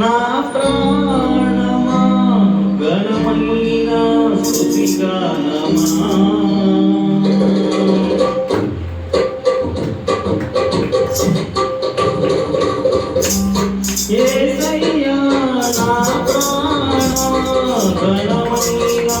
నా ప్రాణమా గణమైన సుతిగానమా ఏసయ్యా నా ప్రాణమా గణమైన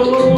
Oh,